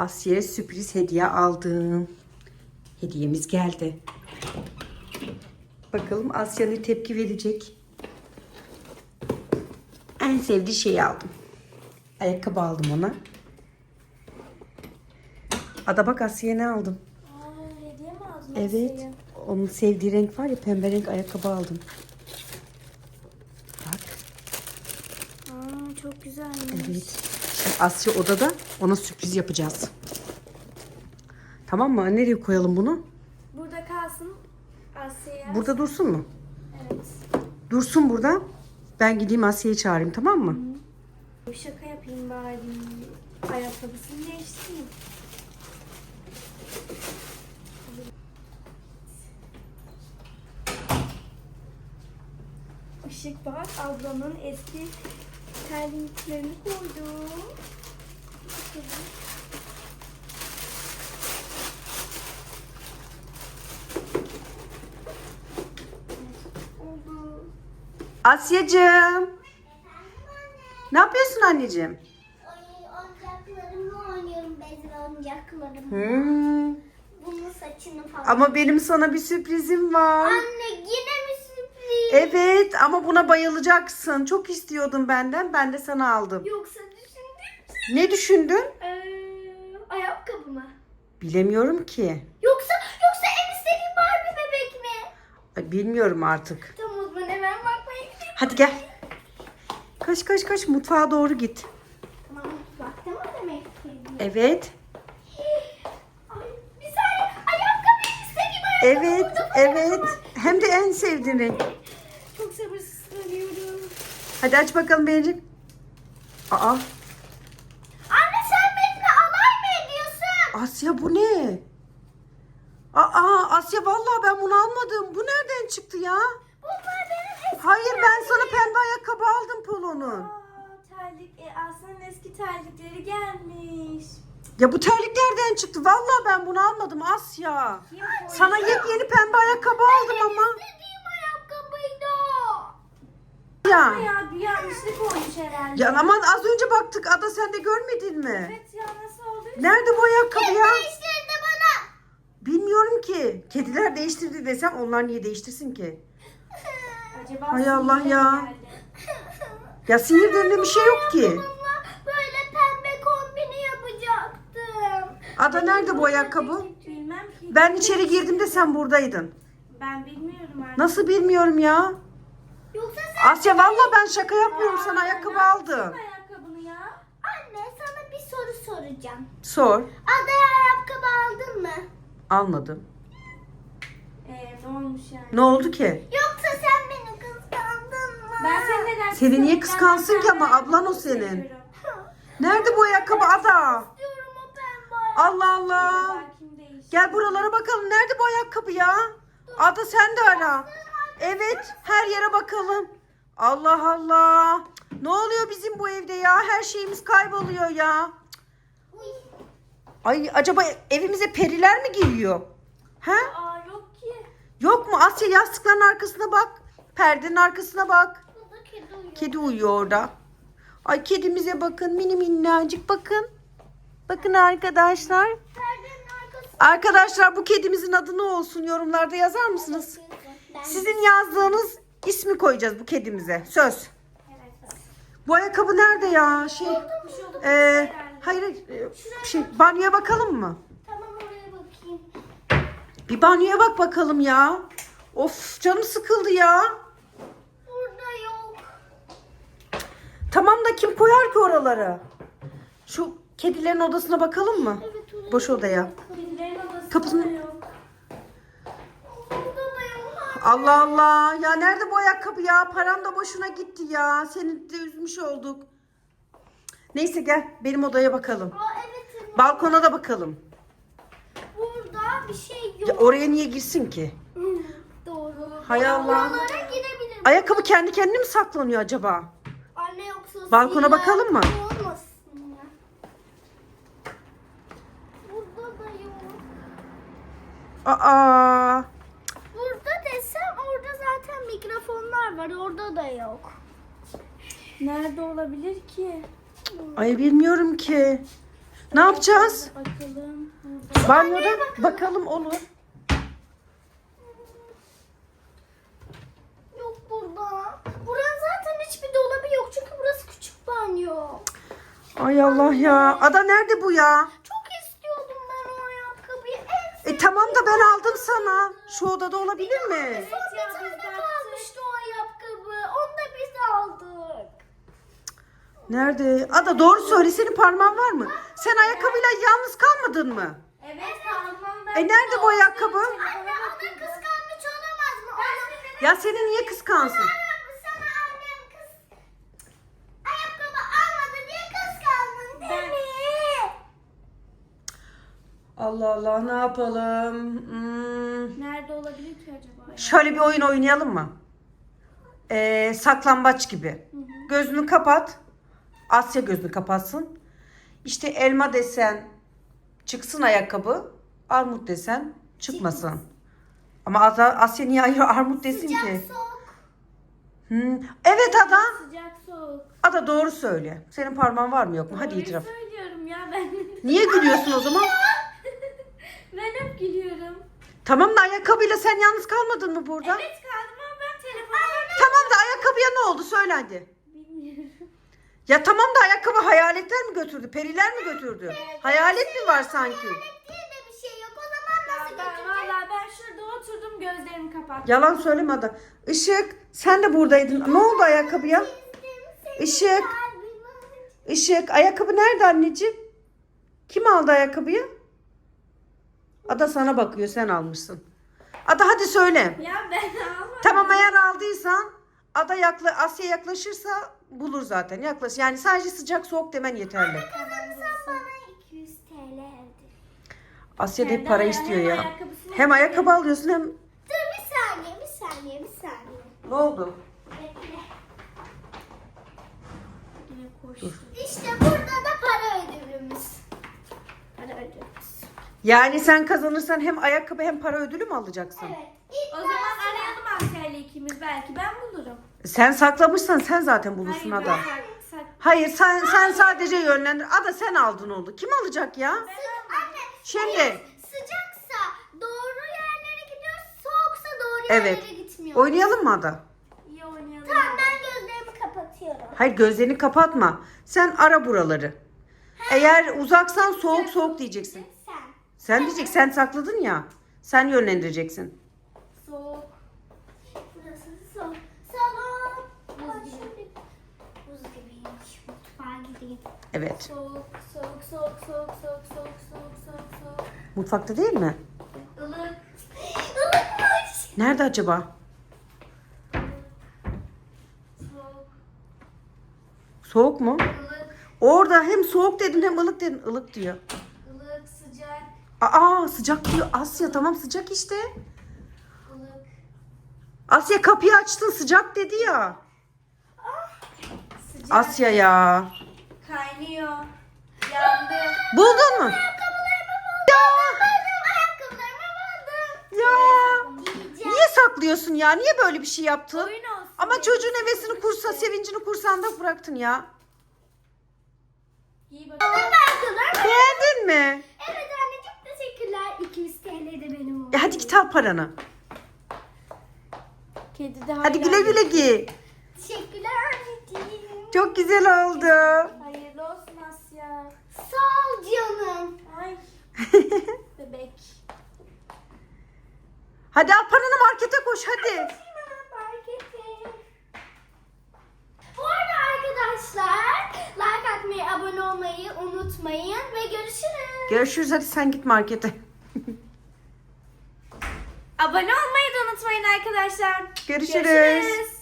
Asya'ya sürpriz hediye aldım. Hediyemiz geldi. Bakalım Asya ne tepki verecek. En sevdiği şeyi aldım. Ayakkabı aldım ona. Ada bak Asya'ya ne aldım. Aa, hediye mi aldın Evet. Asya'ya? Onun sevdiği renk var ya pembe renk ayakkabı aldım. Bak. Aa, çok güzelmiş. Evet. Asya odada ona sürpriz yapacağız. Tamam mı? Nereye koyalım bunu? Burada kalsın Asya'ya. Burada dursun mu? Evet. Dursun burada. Ben gideyim Asya'yı çağırayım tamam mı? Bir şaka yapayım bari. Ayakkabısını değiştireyim. Işık bak ablamın eski terliklerini koydum. Bakalım. Oldu. Asya'cığım. Ne yapıyorsun anneciğim? Oy, oyuncaklarımla oynuyorum bezli oyuncaklarım. Hmm. Bunun saçını falan. Ama benim sana bir sürprizim var. Anne yine mi? Evet ama buna bayılacaksın. Çok istiyordun benden. Ben de sana aldım. Yoksa düşündüm. Ne düşündün? Ee, ayakkabı mı? Bilemiyorum ki. Yoksa yoksa en istediğin Barbie bebek mi? Ay, Bilmiyorum artık. Tamam o zaman hemen bakmaya gidelim. Hadi gel. Koş koş koş mutfağa doğru git. Tamam baktım mı demek istediğin? Evet. Ay, bir saniye ayakkabı istediğim ayakkabı. Evet. Evet. Hem de en sevdiğin renk. Hadi aç bakalım beğenecek. Aa Anne sen benimle alay mı ediyorsun? Asya bu ne? Aa Asya vallahi ben bunu almadım. Bu nereden çıktı ya? Bunlar benim eski. Hayır ben sana pembe ayakkabı aldım Polo'nun. Aa, terlik. E, Aslı'nın eski terlikleri gelmiş. Ya bu terlik nereden çıktı? Vallahi ben bunu almadım Asya. Kim koydu? Sana yepyeni pembe ayakkabı aldım ama. İstediğim ayakkabıydı o. Ya. Ya bir yanlışlık olmuş herhalde. Ya aman az önce baktık. Ada sen de görmedin mi? Evet ya nasıl oldu? Nerede bu ayakkabı ya? Değiştirdi bana. Bilmiyorum ki. Kediler değiştirdi desem onlar niye değiştirsin ki? Acaba Hay Allah ya. geldi? Ya sinir denilen bir şey yok ki. Böyle pembe kombini yapacaktım. Ada nerede bu ayakkabı? Bilmem ki. Ben içeri girdiğimde sen buradaydın. Ben bilmiyorum artık. Nasıl bilmiyorum ya. Yoksa sen Asya vallahi ben şaka yapmıyorum Aa, sana ayakkabı yaptın aldım. ayakkabını ya? anne sana bir soru soracağım. Sor. Adaya ayakkabı aldın mı? Almadım. Ee, ne olmuş yani? Ne oldu ki? Yoksa sen beni kıskandın mı? Ben seni neden Seni niye kıskansın ki ama ablan o senin. Nerede bu ayakkabı Ada? İstiyorum o pembe ayakkabı. Allah Allah. Gel buralara bakalım. Nerede bu ayakkabı ya? Ada sen de ara. Evet her yere bakalım. Allah Allah. Ne oluyor bizim bu evde ya? Her şeyimiz kayboluyor ya. Ay acaba evimize periler mi giriyor? Ha? Aa yok ki. Yok mu? Asya yastıkların arkasına bak. Perdenin arkasına bak. Burada kedi uyuyor. Kedi uyuyor orada. Ay kedimize bakın. Mini minnacık bakın. Bakın arkadaşlar. Perdenin arkası. Arkadaşlar bu kedimizin adı ne olsun? Yorumlarda yazar mısınız? Ben Sizin yazdığınız ismi koyacağız bu kedimize. Söz. Evet. Bu ayakkabı nerede ya? Şey, oldu. herhalde. hayır, e, şey, banyoya bakalım mı? Tamam oraya bakayım. Bir banyoya bak bakalım ya. Of canım sıkıldı ya. Burada yok. Tamam da kim koyar ki oraları? Şu kedilerin odasına bakalım mı? Evet. Boş odaya. Kedilerin odasında Kapısını- yok. Allah Allah. Ya nerede bu ayakkabı ya? Param da boşuna gitti ya. Seni de üzmüş olduk. Neyse gel benim odaya bakalım. Aa evet. Balkona da bakalım. Burada bir şey yok. Ya oraya niye girsin ki? Doğru. Hay Allah. Ayakkabı kendi kendine mi saklanıyor acaba? Anne yoksa Balkona bakalım mı? Olmasın ya. Burada da yok. Aa. Burada desem orada zaten mikrofonlar var. Orada da yok. Nerede olabilir ki? Ay bilmiyorum ki. Ne yapacağız? Bakalım. Banyoda bakalım olur. Yok burada. Buranın zaten hiçbir dolabı yok çünkü burası küçük banyo. Ay Allah ya. Ada nerede bu ya? Çok istiyordum ben o ayakkabıyı. En E tamam da ben aldım sana. Şu odada olabilir mi? son bir tane kalmıştı o ayakkabı. Onu da biz aldık. Nerede? Ada doğru söyle senin parmağın var mı? Sen ayakkabıyla yalnız kalmadın mı? Evet kalmam ben. E nerede bu ayakkabı? Anne ona kıskanmış olamaz mı? Ona... Ya seni niye kıskansın? Sana annem kız ayakkabı almadı diye kıskandın değil mi? Allah Allah ne yapalım? Hmm, Nerede olabilir ki acaba? Şöyle bir oyun oynayalım mı? Ee, saklambaç gibi. Gözünü kapat. Asya gözünü kapatsın. İşte elma desen çıksın ayakkabı. Armut desen çıkmasın. Ama Asya niye ayrı armut desin ki? Sıcak soğuk. Hmm, Evet Ada. Sıcak soğuk. Ada doğru söyle. Senin parmağın var mı yok mu? Hadi Doğruyu itiraf. söylüyorum ya ben. Niye gülüyorsun o zaman? ben hep gülüyorum. Tamam da ayakkabıyla sen yalnız kalmadın mı burada? Evet kaldım ama ben telefonuma Tamam da ayakkabıya ne oldu söyle hadi. bilmiyorum. Ya tamam da ayakkabı hayaletler mi götürdü? Periler mi götürdü? Hayalet mi var sanki? Hayalet diye de bir şey yok. O zaman nasıl ben götürecek? valla ben şurada oturdum gözlerimi kapattım. Yalan söyleme Ada. Işık sen de buradaydın. Ne oldu ayakkabıya? Işık. Işık ayakkabı nerede anneciğim? Kim aldı ayakkabıyı? Ada sana bakıyor sen almışsın. Ada hadi söyle. Ya ben almadım. Tamam eğer aldıysan Ada yakla Asya yaklaşırsa bulur zaten. Yaklaş. Yani sadece sıcak soğuk demen yeterli. Kazanırsan bana 200 TL öde. Asya da hep de para istiyor hem ya. ayakkabısını Hem ayakkabı alıyorsun hem Dur bir saniye, bir saniye, bir saniye. ne oldu? Bekle. Yine. İşte burada da para ödülümüz. Para ödülümüz. Yani sen kazanırsan hem ayakkabı hem para ödülü mü alacaksın? Evet. İlk O zaman arayalım Asya'yla ikimiz belki ben bulurum. Sen saklamışsan sen zaten bulursun Hayır, Ada. ben Hayır sen sen sadece yönlendir. Ada sen aldın oldu. Kim alacak ya? Anne, Şimdi. hayır, sıcaksa doğru yerlere gidiyoruz, soğuksa doğru Evet. yerlere gitmiyoruz. Oynayalım mı Ada? İyi oynayalım. Tamam ben gözlerimi kapatıyorum. Hayır gözlerini kapatma. Sen ara buraları. Eğer uzaksan soğuk soğuk diyeceksin. Sen. Sen diyeceksin sen sakladın ya. Sen yönlendireceksin. Soğuk. Burası soğuk. Salon. Buz gibi. Buz gibiymiş. Gideyim. Evet. Soğuk, soğuk, soğuk, soğuk, soğuk, soğuk, soğuk, soğuk, soğuk. Mutfakta değil mi? Ilık, Ilıkmış. Nerede acaba? soğuk, Soğuk mu? ılık, Orada hem soğuk dedin hem ılık dedin. Ilık diyor. ılık, sıcak, Aa sıcak diyor. Asya tamam sıcak işte. Asya kapıyı açtın sıcak dedi ya. sıcak. Asya ya. Kaynıyor. Yandı. Buldun mu? Ya. Niye saklıyorsun ya? Niye böyle bir şey yaptın? Oyun olsun. Ama çocuğun hevesini kursa, sevincini kursanda bıraktın ya. Bakalım. Beğendin mi? Evet anneciğim teşekkürler. 200 TL de benim oldu. E hadi git al paranı. Kedi de Hadi güle güle giy. Teşekkürler anneciğim. Çok güzel oldu. Hayırlı olsun Asya. Sağ ol canım. Ay bebek. hadi al paranı markete koş hadi. Markete. Bu arada arkadaşlar like atmayı, abone olmayı unutmayın ve görüşürüz. Görüşürüz hadi sen git markete. Abone olmayı da unutmayın arkadaşlar. Görüşürüz. Görüşürüz.